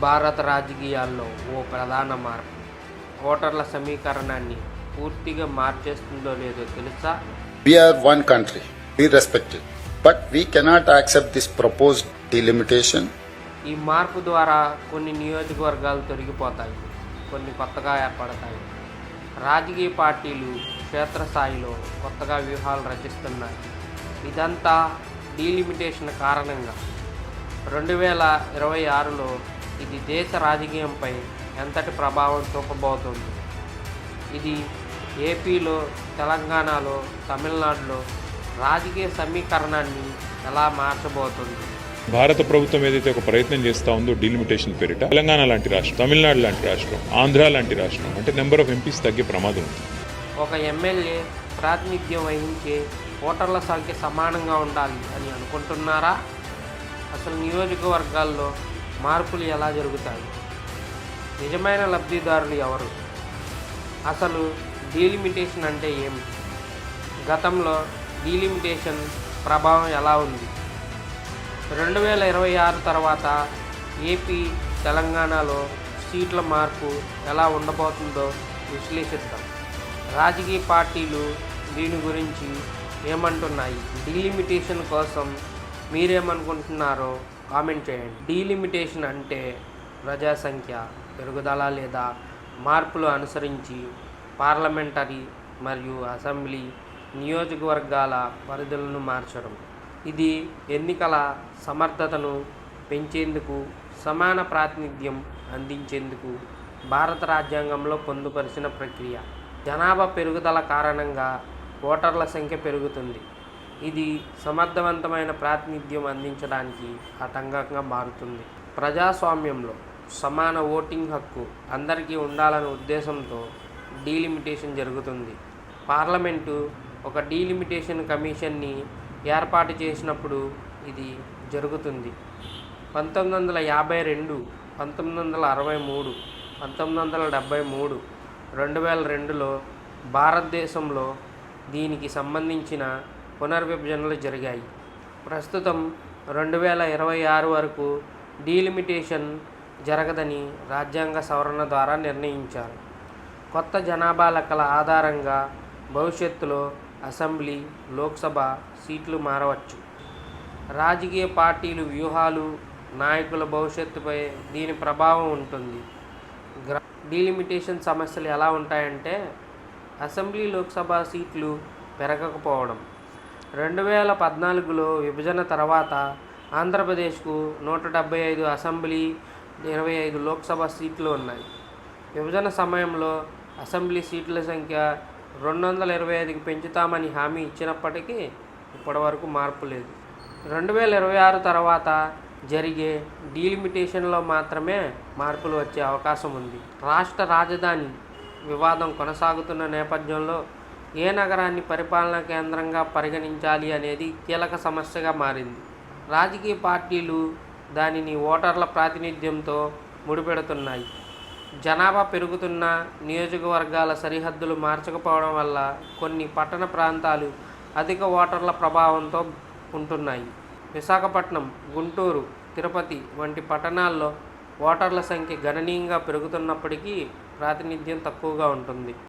భారత రాజకీయాల్లో ఓ ప్రధాన మార్పు ఓటర్ల సమీకరణాన్ని పూర్తిగా మార్చేస్తుందో లేదో తెలుసా one country. We respect it. But we cannot accept this proposed delimitation. ఈ మార్పు ద్వారా కొన్ని నియోజకవర్గాలు తొలగిపోతాయి కొన్ని కొత్తగా ఏర్పడతాయి రాజకీయ పార్టీలు క్షేత్రస్థాయిలో కొత్తగా వ్యూహాలు రచిస్తున్నాయి ఇదంతా డీలిమిటేషన్ కారణంగా రెండు వేల ఇరవై ఆరులో ఇది దేశ రాజకీయంపై ఎంతటి ప్రభావం చూపబోతుంది? ఇది ఏపీలో తెలంగాణలో తమిళనాడులో రాజకీయ సమీకరణాన్ని ఎలా మార్చబోతుంది? భారత ప్రభుత్వం ఏదైతే ఒక ప్రయత్నం చేస్తా ఉందో డీలిమిటేషన్ పేరిట తెలంగాణ లాంటి రాష్ట్రం తమిళనాడు లాంటి రాష్ట్రం ఆంధ్ర లాంటి రాష్ట్రం అంటే నెంబర్ ఆఫ్ ఎంపీస్ తగ్గే ప్రమాదం ఉంది. ఒక ఎమ్మెల్యే ప్రాతినిధ్యం వహించే ఓటర్ల సంఖ్య సమానంగా ఉండాలి అని అనుకుంటున్నారా? అసలు నియోజకవర్గాల్లో మార్పులు ఎలా జరుగుతాయి? నిజమైన లబ్ధిదారులు ఎవరు? అసలు డీలిమిటేషన్ అంటే ఏమిటి గతంలో డీలిమిటేషన్ ప్రభావం ఎలా ఉంది? రెండు వేల ఇరవై ఆరు తర్వాత ఏపీ తెలంగాణలో సీట్ల మార్పు ఎలా ఉండబోతుందో విశ్లేషిద్దాం. రాజకీయ పార్టీలు దీని గురించి ఏమంటున్నాయి? డీలిమిటేషన్ కోసం మీరేమనుకుంటున్నారో కామెంట్ చేయండి. డీలిమిటేషన్ అంటే ప్రజా సంఖ్య పెరుగుదల లేదా మార్పులు అనుసరించి పార్లమెంటరీ మరియు అసెంబ్లీ నియోజకవర్గాల పరిధులను మార్చడం. ఇది ఎన్నికల సమర్థతను పెంచేందుకు సమాన ప్రాతినిధ్యం అందించేందుకు భారత రాజ్యాంగంలో పొందుపరిచిన ప్రక్రియ. జనాభా పెరుగుదల కారణంగా ఓటర్ల సంఖ్య పెరుగుతుంది. ఇది సమర్థవంతమైన ప్రాతినిధ్యం అందించడానికి ఆటంకంగా మారుతుంది. ప్రజాస్వామ్యంలో సమాన ఓటింగ్ హక్కు అందరికీ ఉండాలనే ఉద్దేశంతో డీలిమిటేషన్ జరుగుతుంది. పార్లమెంటు ఒక డీలిమిటేషన్ కమిషన్ని ఏర్పాటు చేసినప్పుడు ఇది జరుగుతుంది. పంతొమ్మిది వందల యాభై రెండు పంతొమ్మిది వందల అరవై మూడు పంతొమ్మిది వందల డెబ్భై మూడు రెండు వేల రెండులో భారతదేశంలో దీనికి సంబంధించిన పునర్విభజనలు జరిగాయి. ప్రస్తుతం రెండు వేల ఇరవై ఆరు వరకు డీలిమిటేషన్ జరగదని రాజ్యాంగ సవరణ ద్వారా నిర్ణయించారు. కొత్త జనాభా లెక్కల ఆధారంగా భవిష్యత్తులో అసెంబ్లీ లోక్సభ సీట్లు మారవచ్చు. రాజకీయ పార్టీలు వ్యూహాలు నాయకుల భవిష్యత్తుపై దీని ప్రభావం ఉంటుంది. గ్ర డీలిమిటేషన్ సమస్యలు ఎలా ఉంటాయంటే అసెంబ్లీ లోక్సభ సీట్లు పెరగకపోవడం. రెండు వేల పద్నాలుగులో విభజన తర్వాత ఆంధ్రప్రదేశ్కు నూట డెబ్బై ఐదు అసెంబ్లీ ఇరవై ఐదు లోక్సభ సీట్లు ఉన్నాయి. విభజన సమయంలో అసెంబ్లీ సీట్ల సంఖ్య రెండు వందల ఇరవై ఐదుకి పెంచుతామని హామీ ఇచ్చినప్పటికీ ఇప్పటివరకు మార్పు లేదు. రెండు వేల ఇరవై ఆరు తర్వాత జరిగే డీలిమిటేషన్లో మాత్రమే మార్పులు వచ్చే అవకాశం ఉంది. రాష్ట్ర రాజధాని వివాదం కొనసాగుతున్న నేపథ్యంలో ఏ నగరాన్ని పరిపాలనా కేంద్రంగా పరిగణించాలి అనేది కీలక సమస్యగా మారింది. రాజకీయ పార్టీలు దానిని ఓటర్ల ప్రాతినిధ్యంతో ముడిపెడుతున్నాయి. జనాభా పెరుగుతున్న నియోజకవర్గాల సరిహద్దులు మార్చకపోవడం వల్ల కొన్ని పట్టణ ప్రాంతాలు అధిక ఓటర్ల ప్రభావంతో ఉంటున్నాయి. విశాఖపట్నం గుంటూరు తిరుపతి వంటి పట్టణాల్లో ఓటర్ల సంఖ్య గణనీయంగా పెరుగుతున్నప్పటికీ ప్రాతినిధ్యం తక్కువగా ఉంటుంది.